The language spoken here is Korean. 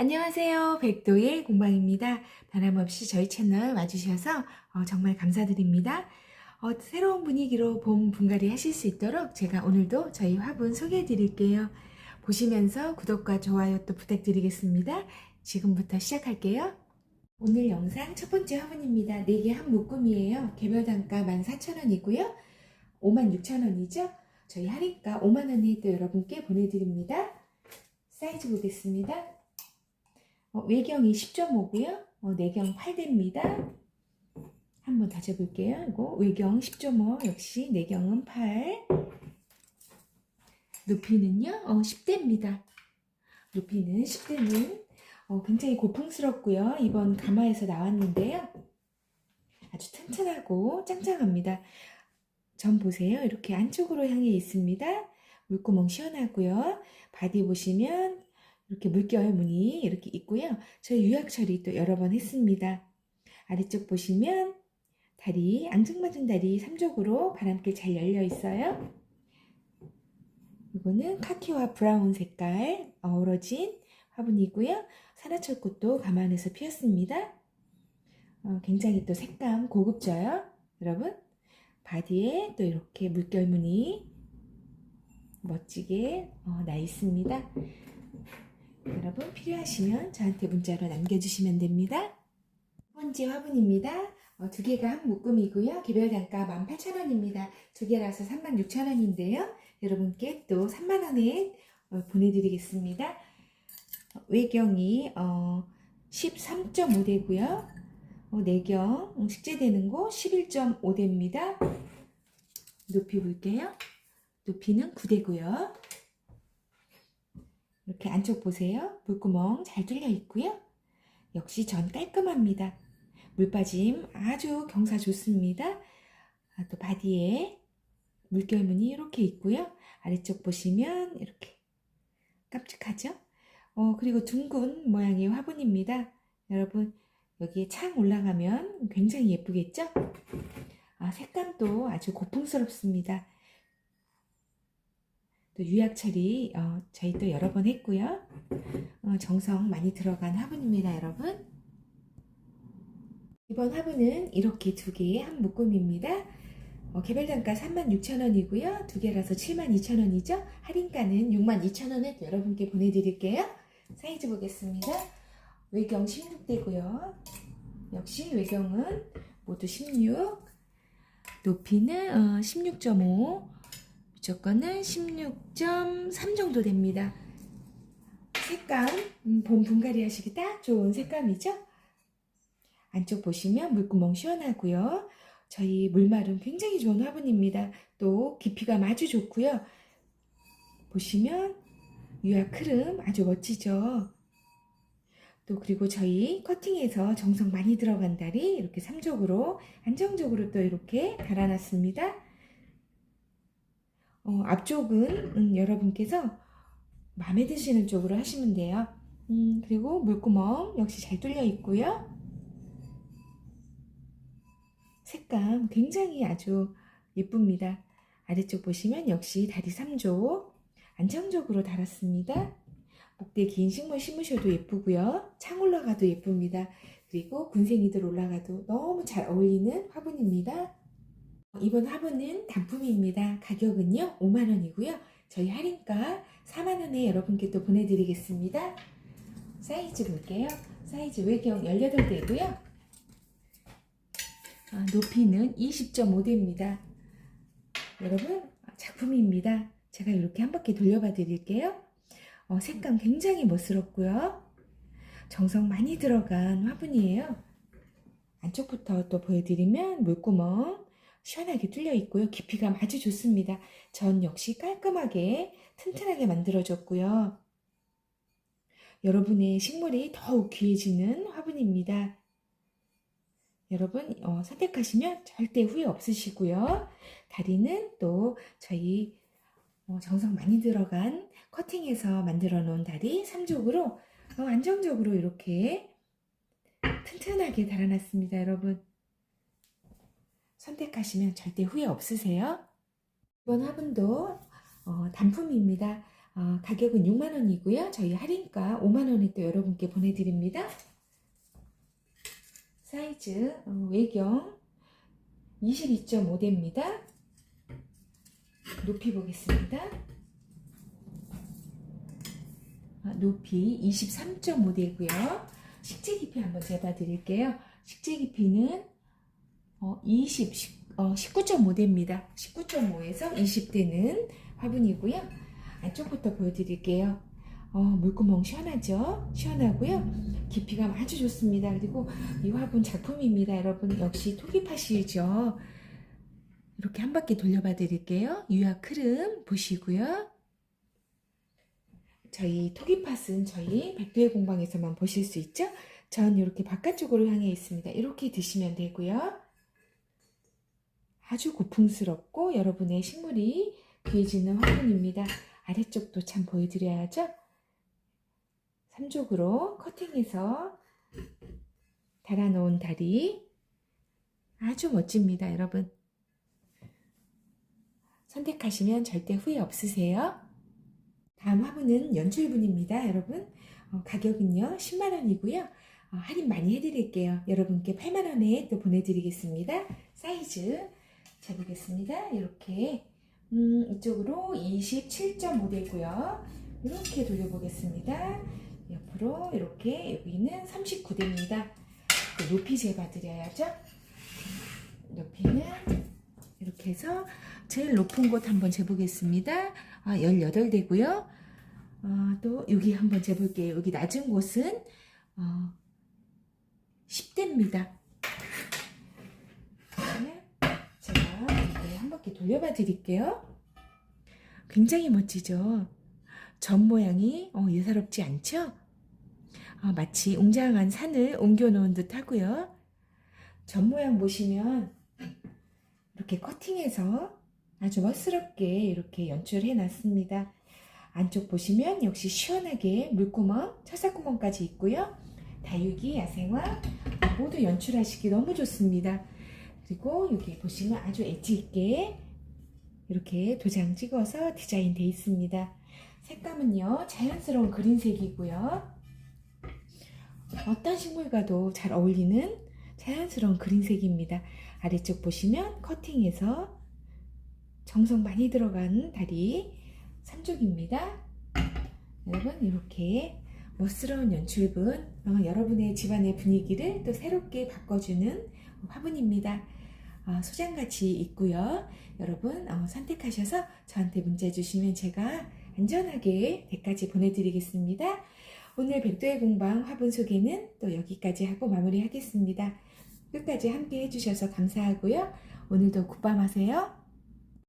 안녕하세요. 백도의 공방입니다. 변함없이 저희 채널 와주셔서 어, 정말 감사드립니다. 어, 새로운 분위기로 봄 분갈이 하실 수 있도록 제가 오늘도 저희 화분 소개해 드릴게요. 보시면서 구독과 좋아요 또 부탁드리겠습니다. 지금부터 시작할게요. 오늘 영상 첫 번째 화분입니다. 4개 한 묶음이에요. 개별 단가 14,000원이고요. 56,000원이죠. 저희 할인가 5만원에 또 여러분께 보내드립니다. 사이즈 보겠습니다. 어, 외경이 10.5고요. 어, 내경 8대입니다. 한번 다져볼게요. 이거 외경 10.5 역시 내경은 8 높이는요 어, 10대입니다. 높이는 10대는 어, 굉장히 고풍스럽고요. 이번 가마에서 나왔는데요. 아주 튼튼하고 짱짱합니다. 전 보세요. 이렇게 안쪽으로 향해 있습니다. 물구멍 시원하고요. 바디 보시면 이렇게 물결 무늬 이렇게 있고요. 저희 유약 처리 또 여러 번 했습니다. 아래쪽 보시면 다리, 앙증맞은 다리 3쪽으로 바람길 잘 열려 있어요. 이거는 카키와 브라운 색깔 어우러진 화분이고요. 산화철꽃도 가만에서 피었습니다. 어, 굉장히 또 색감 고급져요. 여러분 바디에 또 이렇게 물결 무늬 멋지게 어, 나 있습니다. 여러분 필요하시면 저한테 문자로 남겨주시면 됩니다. 첫 번째 화분입니다. 어, 두 개가 한 묶음이고요. 개별 단가 18,000원입니다. 두 개라서 36,000원인데요. 여러분께 또 3만원에 어, 보내드리겠습니다. 어, 외경이 어, 13.5대고요. 어, 내경 음, 식재되는 곳 11.5대입니다. 높이 볼게요. 높이는 9대고요. 이렇게 안쪽 보세요. 물구멍 잘 뚫려 있고요. 역시 전 깔끔합니다. 물 빠짐 아주 경사 좋습니다. 아, 또 바디에 물결무늬 이렇게 있고요. 아래쪽 보시면 이렇게 깜찍하죠? 어, 그리고 둥근 모양의 화분입니다. 여러분 여기에 창 올라가면 굉장히 예쁘겠죠? 아, 색감도 아주 고풍스럽습니다. 또 유약 처리 어, 저희 또 여러 번 했고요. 어, 정성 많이 들어간 화분입니다, 여러분. 이번 화분은 이렇게 두 개의 한 묶음입니다. 어, 개별 단가 36,000원이고요. 두 개라서 72,000원이죠. 할인가는 62,000원에 여러분께 보내드릴게요. 사이즈 보겠습니다. 외경 16대고요. 역시 외경은 모두 16. 높이는 어, 16.5. 무조건은 16.3 정도 됩니다. 색감, 음, 봄 분갈이 하시기 딱 좋은 색감이죠? 안쪽 보시면 물구멍 시원하고요. 저희 물말은 굉장히 좋은 화분입니다. 또 깊이가 아주 좋고요. 보시면 유약 흐름 아주 멋지죠? 또 그리고 저희 커팅에서 정성 많이 들어간 다리 이렇게 3쪽으로 안정적으로 또 이렇게 달아놨습니다. 어, 앞쪽은 음, 여러분께서 마음에 드시는 쪽으로 하시면 돼요. 음, 그리고 물구멍 역시 잘 뚫려 있고요. 색감 굉장히 아주 예쁩니다. 아래쪽 보시면 역시 다리 3조 안정적으로 달았습니다. 목대 긴 식물 심으셔도 예쁘고요. 창 올라가도 예쁩니다. 그리고 군생이들 올라가도 너무 잘 어울리는 화분입니다. 이번 화분은 단품입니다. 가격은요 5만원이고요. 저희 할인가 4만원에 여러분께 또 보내드리겠습니다. 사이즈 볼게요. 사이즈 외경 18대고요. 아, 높이는 20.5대입니다. 여러분 작품입니다. 제가 이렇게 한 바퀴 돌려봐 드릴게요. 어, 색감 굉장히 멋스럽고요. 정성 많이 들어간 화분이에요. 안쪽부터 또 보여드리면 물구멍 시원하게 뚫려 있고요. 깊이가 아주 좋습니다. 전 역시 깔끔하게 튼튼하게 만들어졌고요. 여러분의 식물이 더욱 귀해지는 화분입니다. 여러분 어, 선택하시면 절대 후회 없으시고요. 다리는 또 저희 어, 정성 많이 들어간 커팅해서 만들어 놓은 다리 3쪽으로 어, 안정적으로 이렇게 튼튼하게 달아놨습니다. 여러분 선택하시면 절대 후회 없으세요. 이번 화분도 어, 단품입니다. 어, 가격은 6만원이고요. 저희 할인가 5만원에 또 여러분께 보내드립니다. 사이즈 어, 외경 22.5대입니다. 높이 보겠습니다. 아, 높이 23.5대고요. 식재 깊이 한번 재봐 드릴게요. 식재 깊이는 어, 20, 어, 19.5대입니다. 19.5에서 20대는 화분이고요. 안쪽부터 보여드릴게요. 어, 물구멍 시원하죠? 시원하고요. 깊이가 아주 좋습니다. 그리고 이 화분 작품입니다. 여러분 역시 토기팟이죠. 이렇게 한 바퀴 돌려봐 드릴게요. 유약 흐름 보시고요. 저희 토기팟은 저희 백두의 공방에서만 보실 수 있죠? 전 이렇게 바깥쪽으로 향해 있습니다. 이렇게 드시면 되고요. 아주 고풍스럽고 여러분의 식물이 귀해지는 화분입니다. 아래쪽도 참 보여드려야죠. 3족으로 커팅해서 달아놓은 다리 아주 멋집니다, 여러분. 선택하시면 절대 후회 없으세요. 다음 화분은 연출분입니다, 여러분. 어, 가격은요, 10만원이고요. 어, 할인 많이 해드릴게요. 여러분께 8만원에 또 보내드리겠습니다. 사이즈 재보겠습니다. 이렇게 음, 이쪽으로 27.5대고요. 이렇게 돌려보겠습니다. 옆으로 이렇게 여기는 39대입니다. 높이 재봐드려야죠. 높이는 이렇게 해서 제일 높은 곳 한번 재보겠습니다. 아, 18대고요. 어, 또 여기 한번 재볼게요. 여기 낮은 곳은 어, 10대입니다. 제가 이렇게 돌려봐 드릴게요. 굉장히 멋지죠? 전 모양이 어, 예사롭지 않죠? 어, 마치 웅장한 산을 옮겨 놓은 듯 하고요. 전 모양 보시면 이렇게 커팅해서 아주 멋스럽게 이렇게 연출해 놨습니다. 안쪽 보시면 역시 시원하게 물구멍, 철사구멍까지 있고요. 다육이, 야생화 모두 연출하시기 너무 좋습니다. 그리고 여기 보시면 아주 엣지 있게 이렇게 도장 찍어서 디자인 돼 있습니다. 색감은요 자연스러운 그린색이고요. 어떤 식물과도 잘 어울리는 자연스러운 그린색입니다. 아래쪽 보시면 커팅해서 정성 많이 들어간 다리 3쪽입니다. 여러분 이렇게 멋스러운 연출분 어, 여러분의 집안의 분위기를 또 새롭게 바꿔주는 화분입니다. 어, 소장같이 있고요. 여러분 어, 선택하셔서 저한테 문자 주시면 제가 안전하게 댁까지 보내드리겠습니다. 오늘 백도의 공방 화분 소개는 또 여기까지 하고 마무리하겠습니다. 끝까지 함께 해주셔서 감사하고요. 오늘도 굿밤 하세요.